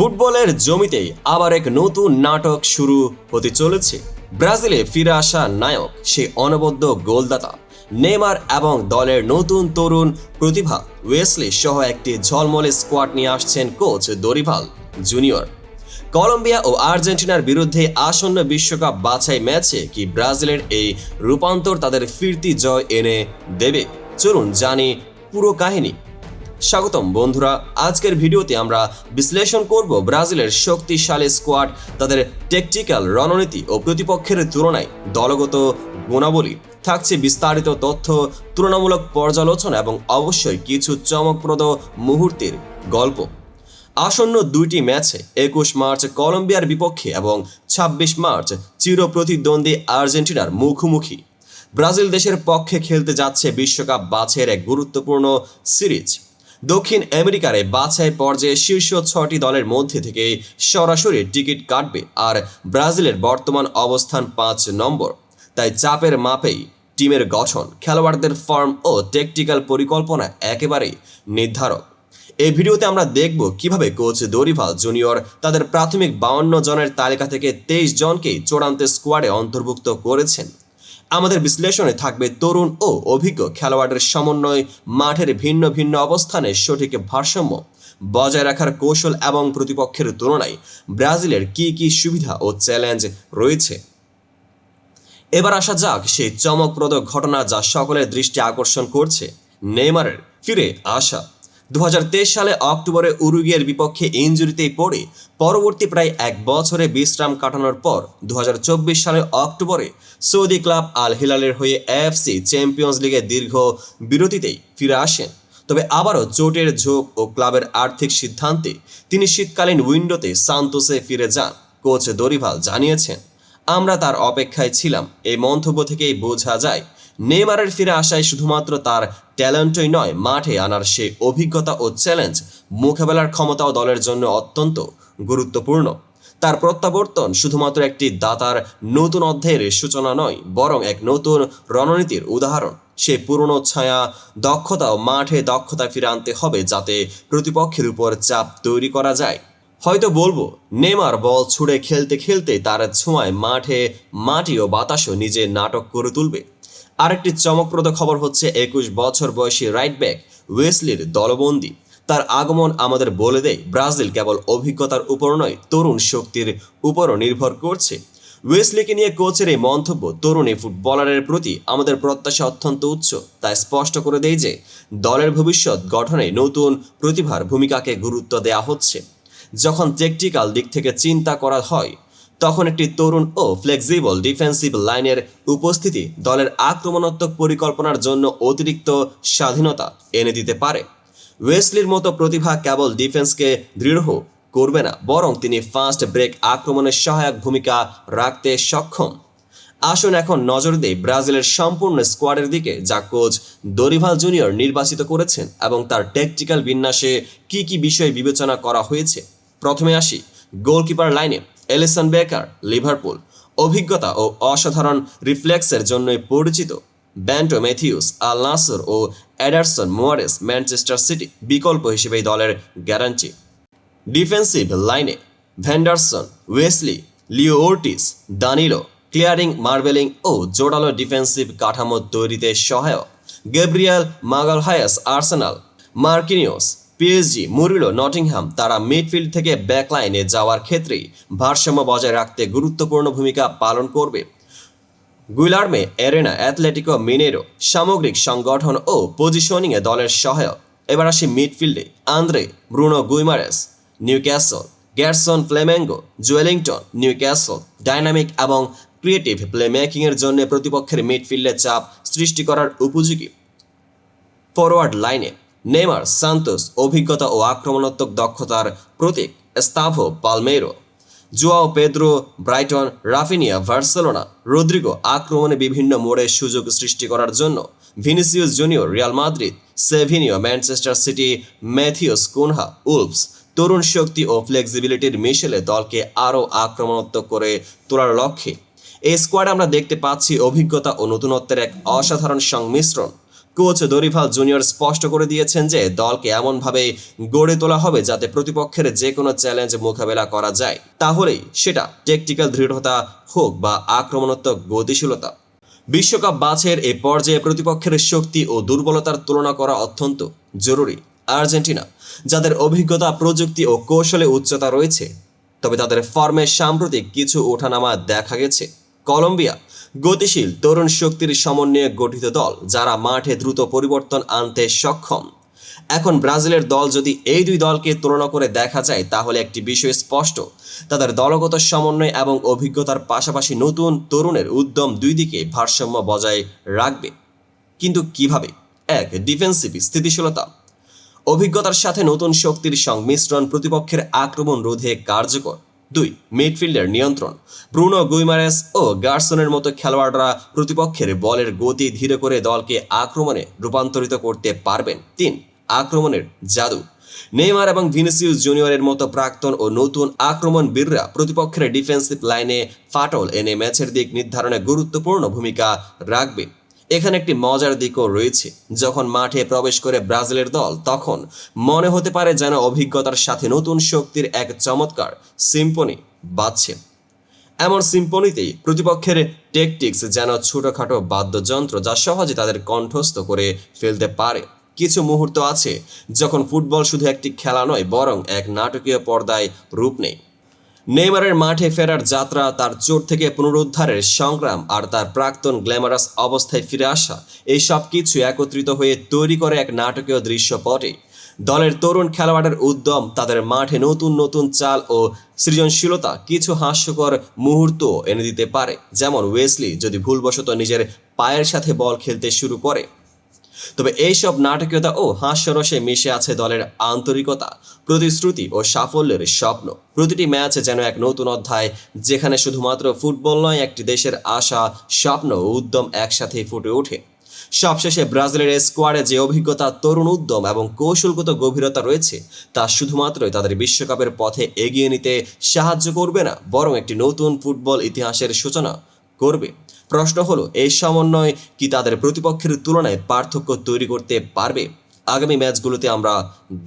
ফুটবলের জমিতেই আবার এক নতুন নাটক শুরু হতে চলেছে। ব্রাজিলে ফিরে আসা নায়ক, সে অনবদ্য গোলদাতা। নেমার এবং দলের নতুন তরুণ প্রতিভা, ওয়েসলি সহ একটি ঝলমলে স্কোয়াড নিয়ে আসছেন কোচ দরিভাল জুনিয়র। কলম্বিয়া ও আর্জেন্টিনার বিরুদ্ধে আসন্ন বিশ্বকাপ বাছাই ম্যাচে কি ব্রাজিলের এই রূপান্তর তাদের ফিরতি জয় এনে দেবে? চলুন জানি পুরো কাহিনী। স্বাগতম, বন্ধুরা। আজকের ভিডিওতে আমরা বিশ্লেষণ করব ব্রাজিলের শক্তিশালী স্কোয়াড, তাদের টেকটিক্যাল রণনীতি ও প্রতিপক্ষের তুলনায় দলগত গুণাবলী। থাকছে বিস্তারিত তথ্য, তুলনামূলক পর্যালোচনা এবং অবশ্যই কিছু চমকপ্রদ মুহূর্তের গল্প। আসন্ন দুইটি ম্যাচে একুশ মার্চ কলম্বিয়ার বিপক্ষে এবং ছাব্বিশ মার্চ চিরপ্রতিদ্বন্দ্বী আর্জেন্টিনার মুখোমুখি। ব্রাজিল দেশের পক্ষে খেলতে যাচ্ছে বিশ্বকাপ বাছের এক গুরুত্বপূর্ণ সিরিজ। দক্ষিণ আমেরিকার বাছাই পর্যায়ে শীর্ষ ছটি দলের মধ্যে থেকে সরাসরি টিকিট কাটবে আর ব্রাজিলের বর্তমান অবস্থান পাঁচ নম্বর। তাই চাপের মাপেই টিমের গঠন, খেলোয়াড়দের ফর্ম ও টেকটিক্যাল পরিকল্পনা একেবারেই নির্ধারক। এই ভিডিওতে আমরা দেখব কীভাবে কোচ দরিভাল জুনিয়র তাদের প্রাথমিক বাউন্ন জনের তালিকা থেকে তেইশ জনকেই চূড়ান্ত স্কোয়াডে অন্তর্ভুক্ত করেছেন। আমাদের বিশ্লেষণে থাকবে তরুণ ও অভিজ্ঞ খেলোয়াড়ের সমন্বয়, মাঠের ভিন্ন ভিন্ন অবস্থানে সঠিক ভারসাম্য বজায় রাখার কৌশল এবং প্রতিপক্ষের তুলনায় ব্রাজিলের কি কি সুবিধা ও চ্যালেঞ্জ রয়েছে। এবার আসা যাক সেই চমকপ্রদ ঘটনা যা সকলের দৃষ্টি আকর্ষণ করছে। নেইমারের ফিরে আসা। দু হাজার তেইশ সালে অক্টোবরে উরুগিয়ের বিপক্ষে ইঞ্জুরিতেই পড়ে পরবর্তী প্রায় এক বছরে বিশ্রাম কাটানোর পর দু সালে অক্টোবরে সৌদি ক্লাব আল হিলালের হয়ে এএফসি চ্যাম্পিয়ন্স লিগে দীর্ঘ বিরতিতেই ফিরে আসেন। তবে আবারও চোটের ঝোঁক ও ক্লাবের আর্থিক সিদ্ধান্তে তিনি শীতকালীন উইন্ডোতে সান্তোসে ফিরে যান, কোচ দরিভাল জানিয়েছেন, আমরা তার অপেক্ষায় ছিলাম। এই মন্তব্য থেকেই বোঝা যায় নেইমারের ফিরে আসায় শুধুমাত্র তার ট্যালেন্টই নয়, মাঠে আনার সে অভিজ্ঞতা ও চ্যালেঞ্জ মোকাবেলার ক্ষমতাও দলের জন্য অত্যন্ত গুরুত্বপূর্ণ। তার প্রত্যাবর্তন শুধুমাত্র একটি দাতার নতুন অধ্যায়ের সূচনা নয়, বরং এক নতুন রণনীতির উদাহরণ। সে পুরনো ছায়া, দক্ষতা ও মাঠে দক্ষতা ফিরে আনতে হবে যাতে প্রতিপক্ষের উপর চাপ তৈরি করা যায়। হয়তো বলব নেমার বল ছুড়ে খেলতে খেলতে তার ছোঁয়ায় মাঠে মাটি ও বাতাসও নিজে নাটক করে তুলবে। আরেকটি চমকপ্রদ খবর হচ্ছে একুশ বছর বয়সী রাইট ব্যাক ওয়েসলির দলবন্দি। তার আগমন আমাদের বলে দেয়, ব্রাজিল কেবল অভিজ্ঞতার উপর নয়, তরুণ শক্তির উপরও নির্ভর করছে। ওয়েসলিকে নিয়ে কোচের এই মন্তব্য, তরুণী ফুটবলারের প্রতি আমাদের প্রত্যাশা অত্যন্ত উচ্চ। তাই স্পষ্ট করে দেয় যে, দলের ভবিষ্যৎ গঠনে নতুন প্রতিভার ভূমিকাকে গুরুত্ব দেওয়া হচ্ছে। যখন টেকটিক্যাল দিক থেকে চিন্তা করা হয় তখন একটি তরুণ ও ফ্লেক্সিবল ডিফেন্সিভ লাইনের উপস্থিতি দলের আক্রমণাত্মক পরিকল্পনার জন্য অতিরিক্ত স্বাধীনতা এনে দিতে পারে। ওয়েসলির মতো প্রতিভা কেবল ডিফেন্সকে দৃঢ় করবে না, বরং তিনি ফাস্ট ব্রেক আক্রমণের সহায়ক ভূমিকা রাখতে সক্ষম। আসুন এখন নজর দেই ব্রাজিলের সম্পূর্ণ স্কোয়াডের দিকে, যা কোচ দরিভাল জুনিয়র নির্বাচিত করেছেন এবং তার টেকটিক্যাল বিন্যাসে কি কি বিষয় বিবেচনা করা হয়েছে। প্রথমে আসি গোলকিপার লাইনে এলিসন বেকার, লিভারপুল, অভিজ্ঞতা ও অসাধারণ রিফ্লেক্সের জন্যই পরিচিত। ব্যান্টো ম্যাথিউস, আল নাসর ও অ্যাডারসন মোয়ারেস ম্যানচেস্টার সিটি, বিকল্প হিসেবে দলের গ্যারান্টি। ডিফেন্সিভ লাইনে Vanderson, Wesley, Leo Ortiz, Danilo, clearing, marbling ও জোরালো ডিফেন্সিভ কাঠামো তৈরিতে সহায়ক। Gabriel Magalhaes, Arsenal, Marquinhos PSG Murillo Nottingham তারা মিডফিল্ড থেকে ব্যাকলাইনে যাওয়ার ক্ষেত্রেই ভারসাম্য বজায় রাখতে গুরুত্বপূর্ণ ভূমিকা পালন করবে। গুইলার্মে, এরেনা অ্যাথলেটিকো মিনেরো, সামগ্রিক সংগঠন ও পজিশনিংয়ে দলের সহায়ক। এবার আসি মিডফিল্ডে Andre, Bruno Guimaraes, Newcastle, Gerson Flamengo, Joelinton, Newcastle, dynamic এবং ক্রিয়েটিভ প্লেমেকিংয়ের জন্য প্রতিপক্ষের মিডফিল্ডে চাপ সৃষ্টি করার উপযোগী। ফরওয়ার্ড লাইনে নেমার সান্তোস, অভিজ্ঞতা ও আক্রমণাত্মক দক্ষতার প্রতীক Estevao Palmeiras Joao Pedro, Brighton, Raphinha Barcelona Rodrygo আক্রমণে বিভিন্ন মোড়ে সুযোগ সৃষ্টি করার জন্য Vinicius junior, Real Madrid, Savinho, Manchester City Matheus Cunha Wolves তরুণ শক্তি ও ফ্লেক্সিবিলিটির মিশেলে দলকে আরও আক্রমণাত্মক করে তোলার লক্ষ্যে। এই স্কোয়াডে আমরা দেখতে পাচ্ছি অভিজ্ঞতা ও নতুনত্বের এক অসাধারণ সংমিশ্রণ। কোচ দরিফাল জুনিয়র স্পষ্ট করে দিয়েছেন যে দলকে এমনভাবে গড়ে তোলা হবে যাতে প্রতিপক্ষের যে কোনো চ্যালেঞ্জ মোকাবেলা করা যায়। তাহলেই সেটা টেকটিক্যাল দৃঢ়তা হোক বা আক্রমণাত্মক গতিশীলতা। বিশ্বকাপ বাছের এই পর্যায়ে প্রতিপক্ষের শক্তি ও দুর্বলতার তুলনা করা অত্যন্ত জরুরি। আর্জেন্টিনা, যাদের অভিজ্ঞতা, প্রযুক্তি ও কৌশলে উচ্চতা রয়েছে, তবে তাদের ফর্মে সাম্প্রতিক কিছু ওঠানামা দেখা গেছে। কলম্বিয়া, গতিশীল তরুণ শক্তির সমন্বয়ে গঠিত দল, যারা মাঠে দ্রুত পরিবর্তন আনতে সক্ষম। এখন ব্রাজিলের দল যদি এই দুই দলকে তুলনা করে দেখা যায়, তাহলে একটি বিষয় স্পষ্ট। তাদের দলগত সমন্বয় এবং অভিজ্ঞতার পাশাপাশি নতুন তরুণের উদ্যম দুই দিকে ভারসাম্য বজায় রাখবে। কিন্তু কীভাবে? এক, ডিফেন্সিভ স্থিতিশীলতা। অভিজ্ঞতার সাথে নতুন শক্তির সংমিশ্রণ প্রতিপক্ষের আক্রমণ রোধে কার্যকর। দুই মিডফিল্ডের নিয়ন্ত্রণ। ব্রুনো গুইমারেস ও গার্সনের মতো খেলোয়াড়রা প্রতিপক্ষের বলের গতি ধীরে করে দলকে আক্রমণে রূপান্তরিত করতে পারবেন। তিন, আক্রমণের জাদু। নেইমার এবং ভিনিসিউস জুনিয়রের মতো প্রাক্তন ও নতুন আক্রমণ বীররা প্রতিপক্ষের ডিফেন্সিভ লাইনে ফাটল এনে ম্যাচের দিক নির্ধারণে গুরুত্বপূর্ণ ভূমিকা রাখবে। এখানে একটি মজার দিকও রয়েছে। যখন মাঠে প্রবেশ করে ব্রাজিলের দল, তখন মনে হতে পারে যেন অভিজ্ঞতার সাথে নতুন শক্তির এক চমৎকার সিম্পনি বাজছে। এমন সিম্পনিতেই প্রতিপক্ষের টেকটিক্স যেন ছোটখাটো বাদ্যযন্ত্র যা সহজে তাদের কণ্ঠস্থ করে ফেলতে পারে। কিছু মুহূর্ত আছে যখন ফুটবল শুধু একটি খেলা নয়, বরং এক নাটকীয় পর্দায় রূপ নেয়। নেইমারের মাঠে ফেরার যাত্রা, তার চোট থেকে পুনরুদ্ধারের সংগ্রাম আর তার প্রাক্তন গ্ল্যামারাস অবস্থায় ফিরে আসা, এই সব কিছু একত্রিত হয়ে তৈরি করে এক নাটকীয় দৃশ্যপটে। দলের তরুণ খেলোয়াড়ের উদ্যম, তাদের মাঠে নতুন নতুন চাল ও সৃজনশীলতা কিছু হাস্যকর মুহূর্ত এনে দিতে পারে। যেমন ওয়েসলি যদি ভুলবশত নিজের পায়ের সাথে বল খেলতে শুরু করে তবে এইসব নাটকীয়তা ও হাস্যরসে মিশে আছে দলের আন্তরিকতা, প্রতিশ্রুতি ও সাফল্যের স্বপ্ন। প্রতিটি ম্যাচ যেন এক নতুন অধ্যায়, যেখানে শুধুমাত্র ফুটবল নয়, একটি দেশের আশা, স্বপ্ন ও উদ্যম একসাথে ফুটে ওঠে। সবশেষে ব্রাজিলের স্কোয়াডে যে অভিজ্ঞতা, তরুণ উদ্যম এবং কৌশলগত গভীরতা রয়েছে, তা শুধুমাত্রই তাদের বিশ্বকাপের পথে এগিয়ে নিতে সাহায্য করবে না, বরং একটি নতুন ফুটবল ইতিহাসের সূচনা। করবে। প্রশ্ন হলো, এই সমন্বয় কি তাদের প্রতিপক্ষের তুলনায় পার্থক্য তৈরি করতে পারবে? আগামী ম্যাচগুলোতে আমরা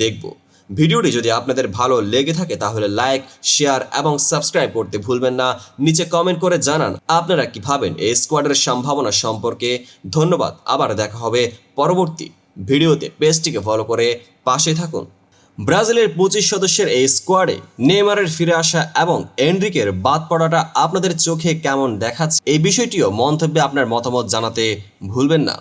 দেখব। ভিডিওটি যদি আপনাদের ভালো লেগে থাকে, তাহলে লাইক, শেয়ার এবং সাবস্ক্রাইব করতে ভুলবেন না। নিচে কমেন্ট করে জানান, আপনারা কি ভাবেন? এই স্কোয়াডের সম্ভাবনা সম্পর্কে। ধন্যবাদ, আবার দেখা হবে পরবর্তী ভিডিওতে। পেজটিকে ফলো করে পাশে থাকুন। ব্রাজিলের পঁচিশ সদস্যের এই স্কোয়াডে নেইমারের ফিরে আসা এবং এন্ড্রিকের বাদ পড়াটা আপনাদের চোখে কেমন দেখাচ্ছে? এই বিষয়টিও মন্তব্যে আপনার মতামত জানাতে ভুলবেন না।